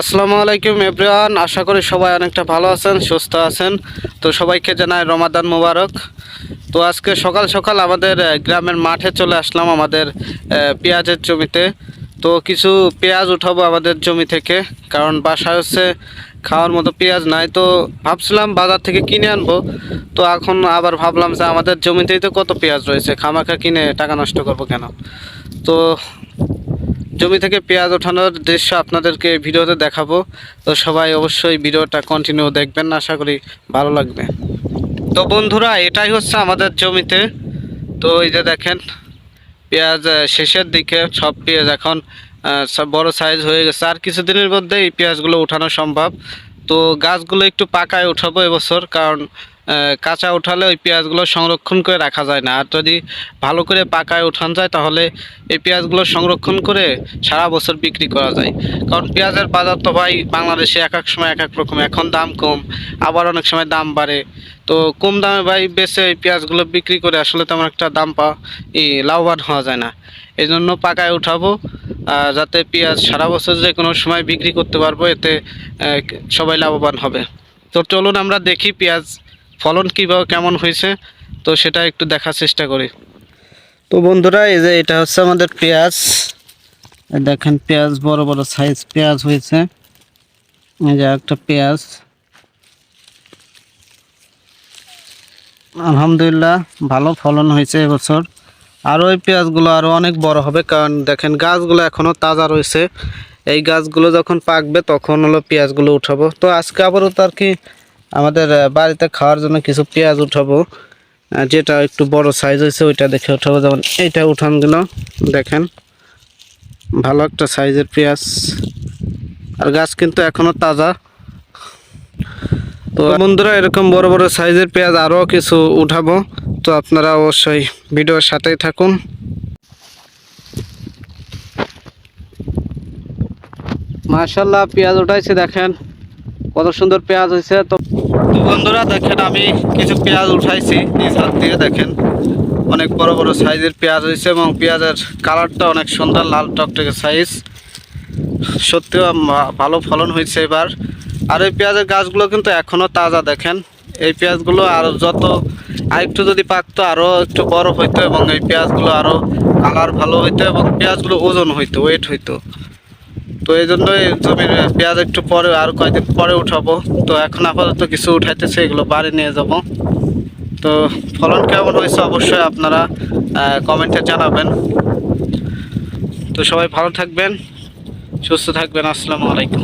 আসসালামু আলাইকুম, এভরিওয়ান। আশা করি সবাই অনেকটা ভালো আছেন, সুস্থ আছেন। তো সবাইকে জানাই রমাদান মোবারক। তো আজকে সকাল সকাল আমাদের গ্রামের মাঠে চলে আসলাম আমাদের পেঁয়াজের জমিতে। তো কিছু পেঁয়াজ উঠাবো আমাদের জমি থেকে, কারণ বাসায় হচ্ছে খাওয়ার মতো পেঁয়াজ নাই। তো ভাবছিলাম বাজার থেকে কিনে আনব। তো এখন আবার ভাবলাম যে আমাদের জমিতেই তো কত পেঁয়াজ রয়েছে, খামাখা কিনে টাকা নষ্ট করব কেন? তো জমি থেকে পেঁয়াজ ওঠানোর দৃশ্য আপনাদেরকে ভিডিওতে দেখাবো। তো সবাই অবশ্যই ভিডিওটা কন্টিনিউ দেখবেন, আশা করি ভালো লাগবে। তো বন্ধুরা, এটাই হচ্ছে আমাদের জমিতে। তো এই যে দেখেন, পেঁয়াজ শেষের দিকে সব পেঁয়াজ এখন সব বড় সাইজ হয়ে গেছে। আর কিছুদিনের মধ্যে এই পেঁয়াজগুলো উঠানো সম্ভব। তো গাছগুলো একটু পাকায় উঠাবো এবছর, কারণ কাঁচা উঠালে ওই পেঁয়াজগুলো সংরক্ষণ করে রাখা যায় না। আর যদি ভালো করে পাকায় উঠানো যায়, তাহলে এই পেঁয়াজগুলো সংরক্ষণ করে সারা বছর বিক্রি করা যায়। কারণ পেঁয়াজের বাজার তো ভাই বাংলাদেশে এক এক সময় এক এক রকম, এখন দাম কম, আবার অনেক সময় দাম বাড়ে। তো কম দামে ভাই বেচে এই পেঁয়াজগুলো বিক্রি করে আসলে তেমন একটা দাম পা এই লাভবান হওয়া যায় না। এই জন্য পাকায় উঠাবো যাতে পেঁয়াজ সারা বছর যে কোনো সময় বিক্রি করতে পারব, এতে সবাই লাভবান হবে। তো চলুন আমরা দেখি পেঁয়াজ ফলন কীভাবে কেমন হয়েছে, তো সেটা একটু দেখার চেষ্টা করি। তো বন্ধুরা, এই যে এটা হচ্ছে আমাদের পেঁয়াজ। দেখেন পেঁয়াজ, বড় বড় সাইজ পেঁয়াজ হয়েছে। এই যে একটা পেঁয়াজ। আলহামদুলিল্লাহ, ভালো ফলন হয়েছে এবছর। আরও ওই পেঁয়াজগুলো আরও অনেক বড় হবে, কারণ দেখেন গাছগুলো এখনও তাজা রয়েছে। এই গাছগুলো যখন পাকবে, তখন হলো পেঁয়াজগুলো উঠাবো। তো আজকে আবারও তো আর কি আমাদের বাড়িতে খাওয়ার জন্য কিছু পেঁয়াজ উঠাবো। যেটা একটু বড় সাইজ হয়েছে, ওইটা দেখে উঠাবো। যেমন এইটা উঠান দিল দেখেন, ভালো একটা সাইজের পেঁয়াজ। আর গাছ কিন্তু এখনও তাজা। তো বন্ধুরা, এরকম বড় বড় সাইজের পেঁয়াজ আরও কিছু উঠাবো। তো আপনারা অবশ্যই ভিডিওর সাথেই থাকুন। মাশাল্লাহ পেঁয়াজ উঠাইছে, দেখেন। কত সুন্দর পেঁয়াজ হয়েছে তো বন্ধুরা, দেখেন আমি কিছু পেঁয়াজ উঠাইছি, নিজ হাত দিয়ে দেখেন। অনেক বড় বড় সাইজের পেঁয়াজ হয়েছে এবং পেঁয়াজের কালারটা অনেক সুন্দর, লাল টকটকে সাইজ সত্যিও ভালো ফলন হয়েছে এবার। আর এই পেঁয়াজের গাছগুলো কিন্তু এখনও তাজা, দেখেন। এই পেঁয়াজগুলো আর যত, আরেকটু যদি পাকতো আরও একটু বড় হইতো এবং এই পেঁয়াজগুলো আরও কালার ভালো হইতো এবং পেঁয়াজগুলো ওজন হইতো ওয়েট হইতো। তো এই জন্য এই জমির পেঁয়াজ একটু পরে আর কয়েকদিন পরে উঠাবো। তো এখন আপাতত কিছু উঠাইতেছে, এগুলো বাড়ি নিয়ে যাব। তো ফলন কেমন হয়েছে অবশ্যই আপনারা কমেন্টে জানাবেন। তো সবাই ভালো থাকবেন, সুস্থ থাকবেন, আসসালামু আলাইকুম।